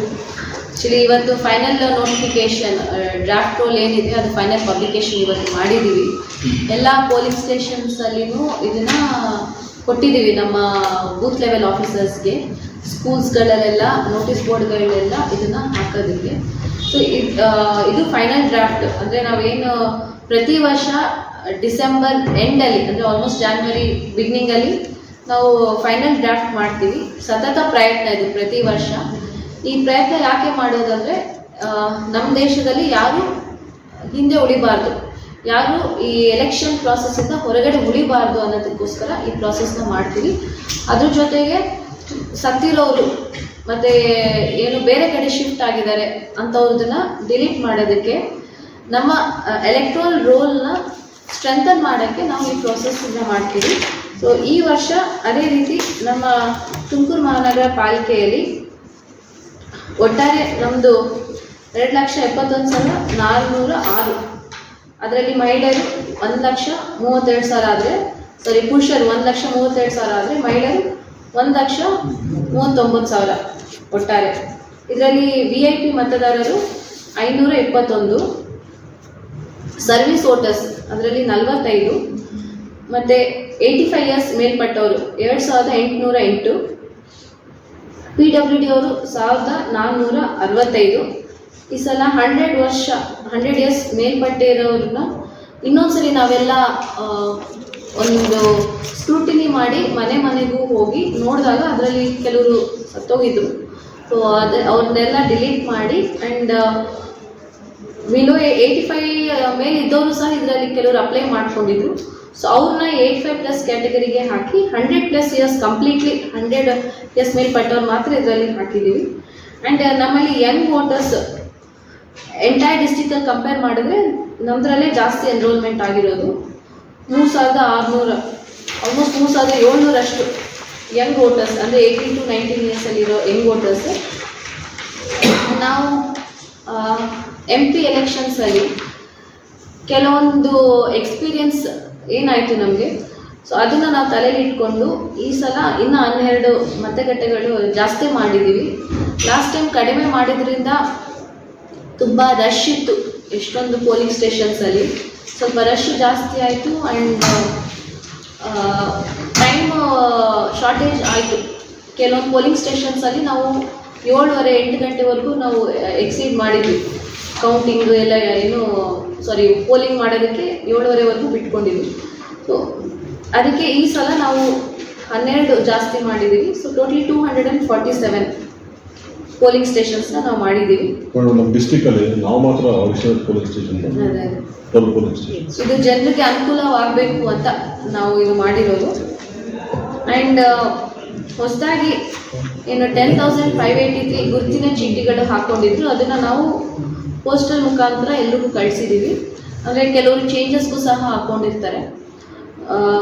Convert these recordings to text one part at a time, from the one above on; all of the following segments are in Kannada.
ಆ್ಯಕ್ಚುಲಿ ಇವತ್ತು ಫೈನಲ್ ನೋಟಿಫಿಕೇಶನ್ ಡ್ರಾಫ್ಟ್ ರೋಲ್ ಏನಿದೆ, ಅದು ಫೈನಲ್ ಪಬ್ಲಿಕೇಶನ್ ಇವತ್ತು ಮಾಡಿದ್ದೀವಿ ಎಲ್ಲ ಸ್ಟೇಷನ್ಸ್ ಸ್ಟೇಷನ್ಸಲ್ಲಿನೂ ಇದನ್ನು ಕೊಟ್ಟಿದ್ದೀವಿ ನಮ್ಮ ಬೂತ್ ಲೆವೆಲ್ ಆಫೀಸರ್ಸ್ಗೆ ಸ್ಕೂಲ್ಸ್ಗಳಲ್ಲೆಲ್ಲ ನೋಟಿಸ್ ಬೋರ್ಡ್ಗಳಲ್ಲೆಲ್ಲ ಇದನ್ನು ಹಾಕೋದಕ್ಕೆ. ಸೊ ಇದು ಫೈನಲ್ ಡ್ರಾಫ್ಟ್ ಅಂದರೆ ನಾವೇನು ಪ್ರತಿ ವರ್ಷ ಡಿಸೆಂಬರ್ ಎಂಡಲ್ಲಿ ಅಂದರೆ ಆಲ್ಮೋಸ್ಟ್ ಜಾನ್ವರಿ ಬಿಗ್ನಿಂಗಲ್ಲಿ ನಾವು ಫೈನಲ್ ಡ್ರಾಫ್ಟ್ ಮಾಡ್ತೀವಿ. ಸತತ ಪ್ರಯತ್ನ ಇದು ಪ್ರತಿ ವರ್ಷ. ಈ ಪ್ರಯತ್ನ ಯಾಕೆ ಮಾಡೋದಂದರೆ ನಮ್ಮ ದೇಶದಲ್ಲಿ ಯಾರು ಹಿಂದೆ ಉಳಿಬಾರ್ದು. ಯಾರು ಈ ಎಲೆಕ್ಷನ್ ಪ್ರಾಸೆಸ್ಸಿಂದ ಹೊರಗಡೆ ಉಳಿಬಾರ್ದು ಅನ್ನೋದಕ್ಕೋಸ್ಕರ ಈ ಪ್ರಾಸೆಸ್ನ ಮಾಡ್ತೀವಿ. ಅದ್ರ ಜೊತೆಗೆ ಸತ್ತಿರೋರು ಮತ್ತು ಏನು ಬೇರೆ ಕಡೆ ಶಿಫ್ಟ್ ಆಗಿದ್ದಾರೆ ಅಂಥವ್ರದನ್ನ ಡಿಲೀಟ್ ಮಾಡೋದಕ್ಕೆ ನಮ್ಮ ಎಲೆಕ್ಟ್ರಲ್ ರೋಲ್ನ ಸ್ಟ್ರೆಂಥನ್ ಮಾಡೋಕ್ಕೆ ನಾವು ಈ ಪ್ರಾಸೆಸ್ಸನ್ನ ಮಾಡ್ತೀವಿ. ಸೊ ಈ ವರ್ಷ ಅದೇ ರೀತಿ ನಮ್ಮ ತುಮಕೂರು ಮಹಾನಗರ ಪಾಲಿಕೆಯಲ್ಲಿ ಒಟ್ಟಾರೆ ನಮ್ಮದು ಎರಡು ಲಕ್ಷ ಎಪ್ಪತ್ತೊಂದು ಸಾವಿರ ನಾಲ್ನೂರ ಆರು. ಅದರಲ್ಲಿ ಮಹಿಳೆಯರು ಒಂದು ಲಕ್ಷ ಮೂವತ್ತೆರಡು ಸಾವಿರ ಆದರೆ ಸಾರಿ ಪುರುಷರು ಒಂದು ಲಕ್ಷ ಮೂವತ್ತೆರಡು ಸಾವಿರ ಆದರೆ, ಮಹಿಳೆಯರು ಒಂದು ಲಕ್ಷ ಮೂವತ್ತೊಂಬತ್ತು ಸಾವಿರ ಒಟ್ಟಾರೆ. ಇದರಲ್ಲಿ ವಿ ಐ ಪಿ ಮತದಾರರು ಐನೂರ ಇಪ್ಪತ್ತೊಂದು ಸರ್ವಿಸ್ ವೋಟರ್ಸ್ ಅದರಲ್ಲಿ ನಲವತ್ತೈದು, ಮತ್ತು ಏಯ್ಟಿ ಫೈವ್ ಇಯರ್ಸ್ ಮೇಲ್ಪಟ್ಟವರು ಎರಡು ಸಾವಿರದ ಎಂಟುನೂರ ಎಂಟು ಪಿ ಡಬ್ಲ್ಯೂ ಡಿ ಅವರು ಸಾವಿರದ ನಾನ್ನೂರ ಅರವತ್ತೈದು. ಈ ಸಲ ಹಂಡ್ರೆಡ್ ವರ್ಷ ಹಂಡ್ರೆಡ್ ಇಯರ್ಸ್ ಮೇಲ್ಪಟ್ಟಿರೋರನ್ನ ಇನ್ನೊಂದ್ಸಲಿ ನಾವೆಲ್ಲ ಒಂದು ಸ್ಕ್ರೂಟಿನಿ ಮಾಡಿ ಮನೆ ಮನೆಗೂ ಹೋಗಿ ನೋಡಿದಾಗ ಅದರಲ್ಲಿ ಕೆಲವರು ಸತ್ತೋಗಿದ್ರು. ಸೊ ಅದೇ, ಅವ್ರನ್ನೆಲ್ಲ ಡಿಲೀಟ್ ಮಾಡಿ ಆ್ಯಂಡ್ ವಿಲೋ ಏಯ್ಟಿ ಫೈ ಮೇಲೆ ಇದ್ದವರು ಸಹ ಇದರಲ್ಲಿ ಕೆಲವರು ಅಪ್ಲೈ ಮಾಡ್ಕೊಂಡಿದ್ರು. ಸೊ ಅವ್ರನ್ನ ಏಯ್ಟ್ ಫೈವ್ ಪ್ಲಸ್ ಕ್ಯಾಟಗರಿಗೆ ಹಾಕಿ hundred plus years completely hundred years ಮೇಲ್ಪಟ್ಟವ್ರು ಮಾತ್ರ ಇದರಲ್ಲಿ ಹಾಕಿದ್ದೀವಿ ಆ್ಯಂಡ್ ನಮ್ಮಲ್ಲಿ ಯಂಗ್ ವೋಟರ್ಸ್ ಎಂಟೈರ್ ಡಿಸ್ಟಿಕಲ್ಲಿ ಕಂಪೇರ್ ಮಾಡಿದ್ರೆ ನಮ್ಮದ್ರಲ್ಲೇ ಜಾಸ್ತಿ ಎನ್ರೋಲ್ಮೆಂಟ್ ಆಗಿರೋದು. ಮೂರು ಸಾವಿರದ ಆರುನೂರ ಆಲ್ಮೋಸ್ಟ್ ಮೂರು ಸಾವಿರದ ಏಳ್ನೂರಷ್ಟು ಯಂಗ್ ವೋಟರ್ಸ್ ಅಂದರೆ ಏಯ್ಟೀನ್ ಟು ನೈನ್ಟೀನ್ ಇಯರ್ಸಲ್ಲಿರೋ ಯಂಗ್ ವೋಟರ್ಸ್ ನಾವು ಎಂ ಪಿ ಎಲೆಕ್ಷನ್ಸಲ್ಲಿ ಕೆಲವೊಂದು ಎಕ್ಸ್ಪೀರಿಯನ್ಸ್ ಏನಾಯಿತು ನಮಗೆ? ಸೊ ಅದನ್ನು ನಾವು ತಲೆಯಲ್ಲಿ ಈ ಸಲ ಇನ್ನು ಹನ್ನೆರಡು ಮತಗಟ್ಟೆಗಳು ಜಾಸ್ತಿ ಮಾಡಿದ್ದೀವಿ ಲಾಸ್ಟ್ ಟೈಮ್ ಕಡಿಮೆ ಮಾಡಿದ್ರಿಂದ ತುಂಬ ರಶ್ ಇತ್ತು ಎಷ್ಟೊಂದು ಪೋಲಿಂಗ್ ಸ್ಟೇಷನ್ಸಲ್ಲಿ ಸ್ವಲ್ಪ ರಶ್ ಜಾಸ್ತಿ ಆಯಿತು ಆ್ಯಂಡ್ ಟೈಮ್ ಶಾರ್ಟೇಜ್ ಆಯಿತು. ಕೆಲವೊಂದು ಪೋಲಿಂಗ್ ಸ್ಟೇಷನ್ಸಲ್ಲಿ ನಾವು ಏಳುವರೆ ಎಂಟು ಗಂಟೆವರೆಗೂ ನಾವು ಎಕ್ಸೀಡ್ ಮಾಡಿದ್ವಿ. ಕೌಂಟಿಂಗ್ ಎಲ್ಲ ಏನು ಸಾರಿ ಪೋಲಿಂಗ್ ಮಾಡೋದಕ್ಕೆ ಏಳುವರೆವರೆಗೂ ಬಿಟ್ಕೊಂಡಿದ್ವಿ. ಸೊ ಅದಕ್ಕೆ ಈ ಸಲ ನಾವು ಹನ್ನೆರಡು ಜಾಸ್ತಿ ಮಾಡಿದ್ದೀವಿ. So totally two hundred and forty seven polling ಸ್ಟೇಷನ್ಸ್ನ ನಾವು ಮಾಡಿದ್ದೀವಿ. ನಮ್ಮ ಡಿಸ್ಟಿಕಲ್ಲಿ ನಾವು ಮಾತ್ರ ಪೋಲಿಂಗ್ ಸ್ಟೇಷನ್ ಇದು ಜನರಿಗೆ ಅನುಕೂಲವಾಗಬೇಕು ಅಂತ ನಾವು ಇದು ಮಾಡಿರೋದು. ಆ್ಯಂಡ್ ಹೊಸದಾಗಿ ಏನು ten thousand five eighty three ಗುರುತಿನ ಚೀಟಿಗಳು ಹಾಕ್ಕೊಂಡಿದ್ರು ಅದನ್ನು ನಾವು ಪೋಸ್ಟಲ್ ಮುಖಾಂತರ ಎಲ್ಲರಿಗೂ ಕಳಿಸಿದ್ದೀವಿ ಅಂದರೆ ಕೆಲವರು ಚೇಂಜಸ್ಗೂ ಸಹ ಹಾಕ್ಕೊಂಡಿರ್ತಾರೆ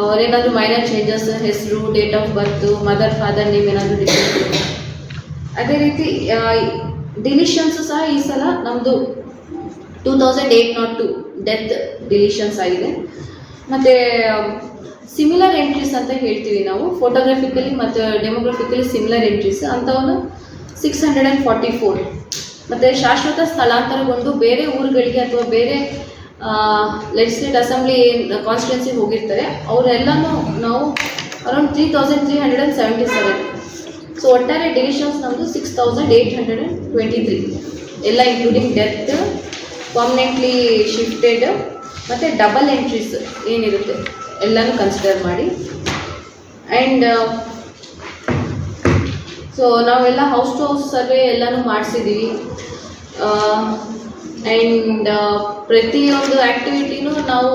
ಅವರೇನಾದರೂ ಅವ್ರೇನಾದರೂ ಮೈನರ್ ಚೇಂಜಸ್ ಹೆಸರು date of birth mother father name ಏನಾದರೂ ಡಿಫ್ರೆಂಟ್ ಅದೇ ರೀತಿ ಡಿಲಿಷನ್ಸು ಸಹ ಈ ಸಲ ನಮ್ಮದು two thousand eight not to death deletions ಆಗಿದೆ. ಮತ್ತು ಸಿಮಿಲರ್ ಎಂಟ್ರೀಸ್ ಅಂತ ಹೇಳ್ತೀವಿ ನಾವು. ಫೋಟೋಗ್ರಫಿಕಲಿ ಮತ್ತು demographically similar entries ಅಂಥವನ್ನು six hundred and forty four ಮತ್ತು ಶಾಶ್ವತ ಸ್ಥಳಾಂತರಗೊಂಡು ಬೇರೆ ಊರುಗಳಿಗೆ ಅಥವಾ ಬೇರೆ ಲೆಜಿಸ್ಲೇಟ್ ಅಸೆಂಬ್ಲಿ ಕಾನ್ಸ್ಟಿಟ್ಯೂನ್ಸಿಗೆ ಹೋಗಿರ್ತಾರೆ. ಅವರೆಲ್ಲನೂ ನಾವು around three thousand three hundred and seventy seven so ಒಟ್ಟಾರೆ ಡಿವಿಷನ್ಸ್ ನಮ್ಮದು six thousand eight hundred and twenty three ಎಲ್ಲ ಇನ್ಕ್ಲೂಡಿಂಗ್ ಡೆತ್ ಪರ್ಮನೆಂಟ್ಲಿ ಶಿಫ್ಟೆಡ್ ಮತ್ತು ಡಬಲ್ ಎಂಟ್ರೀಸ್ ಏನಿರುತ್ತೆ ಎಲ್ಲನೂ ಕನ್ಸಿಡರ್ ಮಾಡಿ. ಆ್ಯಂಡ್ ಸೊ ನಾವೆಲ್ಲ ಹೌಸ್ ಟು ಹೌಸ್ ಸರ್ವೆ ಎಲ್ಲನೂ ಮಾಡಿಸಿದ್ದೀವಿ ಆ್ಯಂಡ್ ಪ್ರತಿಯೊಂದು ಆ್ಯಕ್ಟಿವಿಟಿನೂ ನಾವು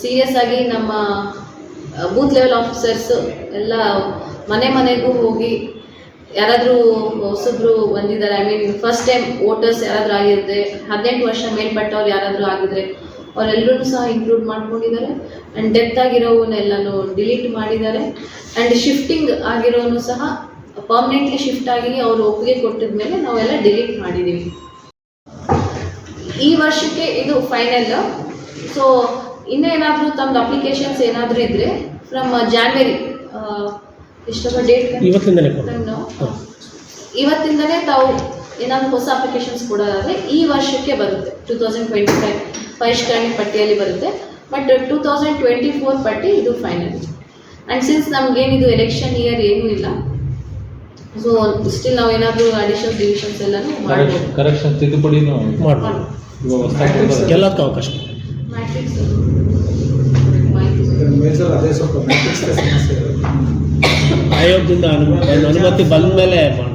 ಸೀರಿಯಸ್ ಆಗಿ ನಮ್ಮ ಬೂತ್ ಲೆವೆಲ್ ಆಫೀಸರ್ಸ್ ಎಲ್ಲ ಮನೆ ಮನೆಗೂ ಹೋಗಿ ಯಾರಾದರೂ ಹೊಸಬ್ರು ಬಂದಿದ್ದಾರೆ. I mean first time voters ಯಾರಾದರೂ ಆಗಿರುತ್ತೆ ಹದಿನೆಂಟು ವರ್ಷ ಮೇಲ್ಪಟ್ಟವ್ರು ಯಾರಾದರೂ ಆಗಿದ್ರೆ ಅವರೆಲ್ಲರೂ ಸಹ ಇನ್ಕ್ಲೂಡ್ ಮಾಡ್ಕೊಂಡಿದ್ದಾರೆ. ಆ್ಯಂಡ್ ಡೆತ್ ಆಗಿರೋವನ್ನೆಲ್ಲನೂ ಡಿಲೀಟ್ ಮಾಡಿದ್ದಾರೆ. ಆ್ಯಂಡ್ ಶಿಫ್ಟಿಂಗ್ ಆಗಿರೋನು ಸಹ ಪರ್ಮನೆಂಟ್ಲಿ ಶಿಫ್ಟ್ ಆಗಿ ಅವರು ಒಪ್ಪಿಗೆ ಕೊಟ್ಟಿದ ಮೇಲೆ ನಾವೆಲ್ಲ ಡಿಲೀಟ್ ಮಾಡಿದ್ದೀವಿ ಈ ವರ್ಷಕ್ಕೆ ಇದು ಫೈನಲ್ ಸೊ ಇನ್ನೇನಾದರೂ ತಮ್ಮದು ಅಪ್ಲಿಕೇಶನ್ಸ್ ಏನಾದರೂ ಇದ್ದರೆ ಫ್ರಮ್ ಜಾನ್ವರಿ ಎಷ್ಟೊಬ್ಬ ಡೇಟ್ ಇವತ್ತಿಂದಲೇ ಇವತ್ತಿಂದನೇ ತಾವು ಏನಾದರೂ ಹೊಸ ಅಪ್ಲಿಕೇಶನ್ಸ್ ಕೊಡೋದಾದರೆ ಈ ವರ್ಷಕ್ಕೆ ಬರುತ್ತೆ. ಟೂ ತೌಸಂಡ್ ಟ್ವೆಂಟಿ ಫೈವ್ ಪರಿಷ್ಕರಣೆ ಪಟ್ಟಿಯಲ್ಲಿ ಬರುತ್ತೆ. But two thousand twenty four ಪಟ್ಟಿ ಇದು ಫೈನಲ್ ಆ್ಯಂಡ್ ಸಿನ್ಸ್ ನಮಗೇನಿದು ಎಲೆಕ್ಷನ್ ಇಯರ್ ಏನೂ ಇಲ್ಲ ಸೊ ಸ್ಟಿಲ್ ನಾವು ಏನಾದರೂ ಅಡಿಷನ್ ಡಿವಿಷನ್ಸ್ ಎಲ್ಲನೂ ಮಾಡ್ಬೋದು. ಕರೆಕ್ಷನ್ ತಿದ್ದುಪಡಿನೂ ಮಾಡ್ಬೋದು. ಇವಾಗ ಹೊಸ್ದಾಗಿ ಎಲ್ಲದಕ್ಕೂ ಅವಕಾಶ. ಮ್ಯಾಟ್ರಿಕ್ಸ್ ಮಾಹಿತಿ ಮೇಜರ್ ಅದೇ ಸ್ವಲ್ಪ ಮ್ಯಾಟ್ರಿಕ್ಸ್ ಸಮಸ್ಯೆ ಆಯೋಗದಿಂದ ಅನು- ಅನುಮತಿ ಬಂದ ಮೇಲೆ ಮಾಡ್ಬೋದು.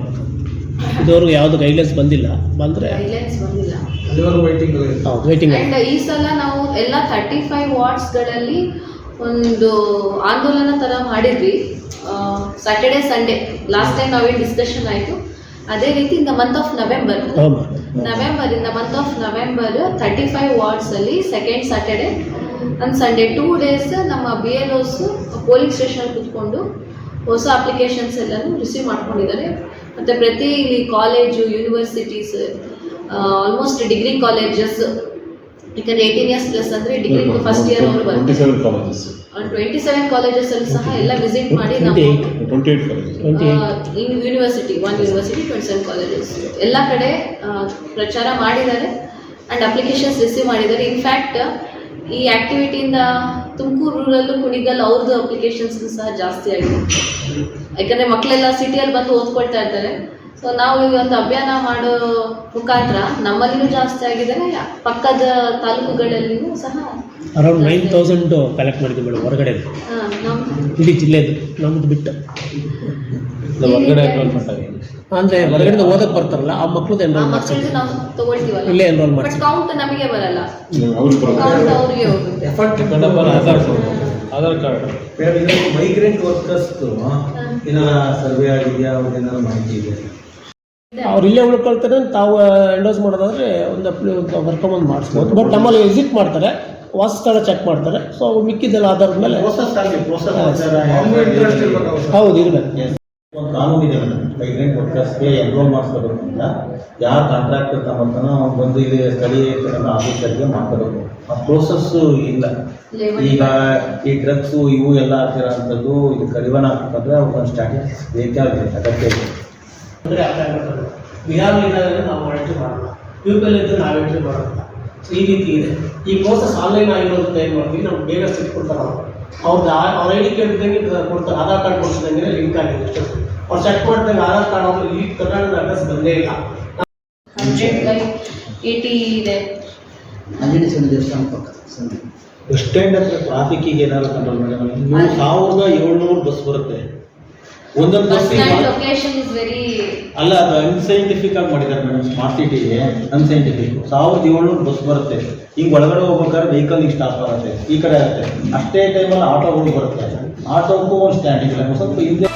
ಇದುವರೆಗೂ ಯಾವುದು ಗೈಡ್ಲೈನ್ಸ್ ಬಂದಿಲ್ಲ. ಬಂದರೆ ಗೈಡ್ಲೈನ್ಸ್ ಬಂದಿಲ್ಲ. ಅಲ್ಲಿವರೆಗೂ ವೈಟಿಂಗ್ ಇರುತ್ತೆ ಹೌದು ವೇಟಿಂಗ್ ಅಂಡ್ ಈ ಸಲ ನಾವು ಎಲ್ಲ ತರ್ಟಿ ಫೈವ್ ವಾರ್ಡ್ಸ್ಗಳಲ್ಲಿ ಒಂದು ಆಂದೋಲನ ಥರ ಮಾಡಿದ್ವಿ. ಸಾಟರ್ಡೆ ಸಂಡೇ ಲಾಸ್ಟ್ ಟೈಮ್ ನಾವೇ ಡಿಸ್ಕಷನ್ ಆಯಿತು. ಅದೇ ರೀತಿ in the month of November November in the month of November thirty five ವಾರ್ಡ್ಸಲ್ಲಿ second Saturday and Sunday two days ನಮ್ಮ B L Os polling station ಕುತ್ಕೊಂಡು ಹೊಸ ಅಪ್ಲಿಕೇಶನ್ಸ್ ಎಲ್ಲನೂ ರಿಸೀವ್ ಮಾಡ್ಕೊಂಡಿದ್ದಾರೆ. ಮತ್ತು ಪ್ರತಿ ಇಲ್ಲಿ college universities almost degree colleges ಯಾಕಂದರೆ ಏಯ್ಟೀನ್ ಇಯರ್ಸ್ ಪ್ಲಸ್ ಅಂದರೆ ಡಿಗ್ರಿ ಫಸ್ಟ್ ಇಯರ್ ಅವರು ಟ್ವೆಂಟಿ ಬರ್ತಾರೆ ಸೆವೆನ್ ಕಾಲೇಜಸ್ ಟ್ವೆಂಟಿ ಸೆವೆನ್ ಕಾಲೇಜಸಲ್ಲಿ ಸಹ ಎಲ್ಲ ವಿಸಿಟ್ ಮಾಡಿ ನಾವು colleges in university one university twenty seven colleges ಎಲ್ಲ ಕಡೆ ಪ್ರಚಾರ ಮಾಡಿದ್ದಾರೆ ಆ್ಯಂಡ್ ಅಪ್ಲಿಕೇಶನ್ಸ್ ರಿಸೀವ್ ಮಾಡಿದ್ದಾರೆ. ಇನ್ಫ್ಯಾಕ್ಟ್ ಈ ಆ್ಯಕ್ಟಿವಿಟಿಯಿಂದ ತುಮಕೂರು ರೂರಲ್ಲೂ ಕುಣಿಗಲ್ ಅವ್ರದ್ದು ಅಪ್ಲಿಕೇಶನ್ಸ್ ಸಹ ಜಾಸ್ತಿ ಆಗಿದೆ. ಯಾಕಂದರೆ ಮಕ್ಕಳೆಲ್ಲ ಸಿಟಿಯಲ್ಲಿ ಬಂದು ಓದ್ಕೊಳ್ತಾ ಇರ್ತಾರೆ ಸೊ ನಾವು ಈ ಒಂದು ಅಭಿಯಾನ ಮಾಡೋ ಮುಖಾಂತರ ನಮ್ಮಲ್ಲಿಯೂ ಜಾಸ್ತಿ ಆಗಿದ್ದಾರೆ ಪಕ್ಕದ ತಾಲ್ಲೂಕುಗಳಲ್ಲಿಯೂ ಸಹ ಅರೌಂಡ್ ನೈನ್ ತೌಸಂಡ್ ಕಲೆಕ್ಟ್ ಮಾಡಿದ್ವಿ ಮೇಡಮ್ ಹೊರಗಡೆ. ಇಡೀ ಜಿಲ್ಲೆದು ನಮ್ದು ಬಿಟ್ಟು. ಹೊರಗಡೆ ಎನ್ರೋಲ್ಮೆಂಟ್ ಆಗಿದೆ ಅಂದ್ರೆ ಹೊರಗಡೆ ಓದಕ್ ಬರ್ತಾರಲ್ಲ ಆ ಮಕ್ಕಳದ್ದು ಆ ಎನ್ರೋಲ್ ತಗೊಳ್ತೀವಲ್ಲ. ಇಲ್ಲೇ ಎನ್ರೋಲ್ ಬಟ್ ಮಾಡ್ಸಿದ್ವಿ ಕೌಂಟ್ ನಮಗೆ ಬರಲ್ಲ. ಅವ್ರಿಗೆ ಬರುತ್ತೆ ಕೌಂಟ್ ಅವ್ರಿಗೆ ಹೋಗುತ್ತೆ. Aadhaar Aadhaar card. Migrant workers ಏನಾರ ಸರ್ವೆ ಆಗಿದೆಯಾ ಅವ್ರದ್ದೇನಾರ ಮಾಹಿತಿ ಇದೆ ಅವ್ರು ಇಲ್ಲೇ ಉಳ್ಕೊಳ್ತಾರೆ ತಾವು ಎಂಡೋಸ್ ಮಾಡೋದಾದ್ರೆ ಒಂದು ಬರ್ಕೊಂಬಂದು ಮಾಡಿಸ್ಬೋದು. ಬಟ್ ನಮ್ಮಲ್ಲಿ ವಿಸಿಟ್ ಮಾಡ್ತಾರೆ ವಾಸಸ್ಥಳ ಚೆಕ್ ಮಾಡ್ತಾರೆ. ಸೊ ಮಿಕ್ಕಿದ್ದೆಲ್ಲ ಆಧಾರದ ಮೇಲೆ. ಹೌದು ಇರಬೇಕು. ಒಂದು ಕಾನೂನು ಇದೆ ಮೈಗ್ರೆಂಟ್ ವರ್ಕರ್ಸ್ಗೆ ಎನ್ರೋಲ್ ಮಾಡಿಸ್ಕೋಬೇಕು ಯಾವ ತಗೊಂತಾನೋ ಅವ್ನು ಬಂದು ಇಲ್ಲಿ ಸ್ಥಳೀಯ ಆಫೀಸರ್ಗೆ ಮಾಡ್ಕೋಬೇಕು. ಆ ಪ್ರೋಸೆಸ್ಸು ಇಲ್ಲ. ಈಗ ಈ ಡ್ರಗ್ಸು ಇವು ಎಲ್ಲ ಆಗ್ತಿರೋಂಥದ್ದು ಇದು ಕಡಿವಾಣ ಹಾಕಬೇಕಂದ್ರೆ ಅವ್ಕೊಂದು ಸ್ಟ್ಯಾಟಿಸ್ಟಿಕ್ಸ್ ಬೇಕಾಗುತ್ತೆ ಅಗತ್ಯ ಇದೆ ಅಂದರೆ ಬಿಹಾರಲ್ಲಿದ್ದಾಗ ನಾವು ಎಂಟ್ರಿ ಮಾಡಲ್ಲ. ಯು ಪಿ ಎಲ್ ಇದ್ದು ನಾವು ಎಂಟ್ರಿ ಮಾಡೋಲ್ಲ. ಈ ರೀತಿ ಇದೆ. ಈ ಪ್ರೋಸೆಸ್ ಆನ್ಲೈನ್ ಆಗಿರೋದ್ರಿಂದ ಏನು ಮಾಡ್ತೀವಿ? ನಾವು ಬೇಗ ಸಿಟ್ಟು ಕೊಡ್ತಾರೆ ಅವರು ಅವ್ರದ್ದು ಅವ್ರ ಐ ಡಿ ಕೇಳಿದಂಗೆ ಕೊಡ್ತಾರೆ. ಆಧಾರ್ ಕಾರ್ಡ್ ಕೊಡ್ತಿದ್ದಂಗೆ ಲಿಂಕ್ ಆಗಿದೆ ಅಷ್ಟೇ. ಅವ್ರು ಚೆಕ್ ಮಾಡಿದಂಗೆ ಆಧಾರ್ ಕಾರ್ಡ್ ಅವರು ಈ ಕರ್ನಾಟಕದ ಅಡ್ರೆಸ್ ಬಂದೇ ಇಲ್ಲ. ಹಂಡ್ರೆಡ್ ಬೈ ಏಯ್ಟಿ ಇದೆ. ಆಂಜನೇಯ ಸ್ವಾಮಿ ದೇವಸ್ಥಾನ ಪಕ್ಕ. ಬಸ್ ಸ್ಟ್ಯಾಂಡ್ ಹತ್ರ ಟ್ರಾಫಿಕ್ಕಿಗೆ ಏನಾದ್ರು ಕಂಟ್ರೋಲ್ ಮಾಡಿ ಸಾವಿರದ ಏಳ್ನೂರು ಬಸ್ ಬರುತ್ತೆ. ಒಂದೊಂದು ಬಸ್ ಲೊಕೇಶನ್ ಇಸ್ ವೆರಿ ಅಲ್ಲ ಅದು ಅನ್ಸೈಂಟಿಫಿಕ್ ಆಗಿ ಮಾಡಿದ್ದಾರೆ ಮೇಡಮ್ ಸ್ಮಾರ್ಟ್ ಸಿಟಿಗೆ ಅನ್ಸೈಂಟಿಫಿಕ್ ಸಾವಿರದ ಏಳ್ನೂರು ಬಸ್ ಬರುತ್ತೆ. ಹಿಂಗೆ ಒಳಗಡೆ ಹೋಗ್ಬೇಕಾದ್ರೆ ವೆಹಿಕಲ್ ಹಿಂಗೆ ಸ್ಟಾಪ್ ಆಗುತ್ತೆ ಈ ಕಡೆ ಆಗುತ್ತೆ. ಅಷ್ಟೇ ಟೈಮಲ್ಲಿ ಆಟೋಗಳು ಬರುತ್ತೆ. ಆಟೋಕ್ಕೂ ಒಂದು ಸ್ಟ್ಯಾಂಡ್ ಇಲ್ಲ. ಸ್ವಲ್ಪ ಹಿಂದೆ